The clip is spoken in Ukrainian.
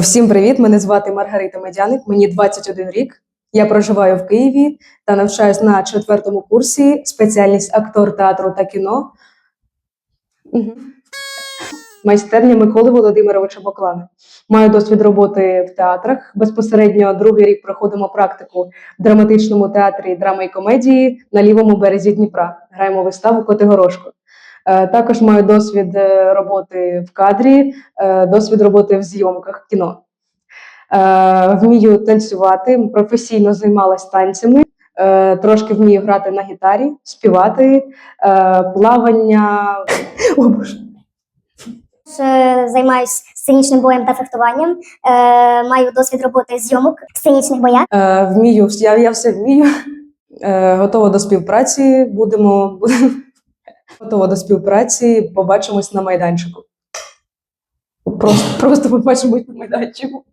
Всім привіт! Мене звати Маргарита Медяник, мені 21 рік. Я проживаю в Києві та навчаюсь на четвертому курсі спеціальність актор театру та кіно. Майстерня Миколи Володимировича Боклана. Маю досвід роботи в театрах. Безпосередньо другий рік проходимо практику в драматичному театрі драми і комедії на лівому березі Дніпра. Граємо виставу Котигорошко. Е, Також маю досвід е, роботи в кадрі, е, досвід роботи в зйомках кіно. Е, Вмію танцювати, професійно займалась танцями, е, трошки вмію грати на гітарі, співати, е, плавання. О, Боже. Е, Займаюсь сценічним боєм та фехтуванням. Е, маю досвід роботи зйомок сценічних боях. Е, Вмію, я, я все вмію. Е, Готова до співпраці. Будемо, будемо готова до співпраці. Побачимось на майданчику. Просто, просто побачимось на майданчику.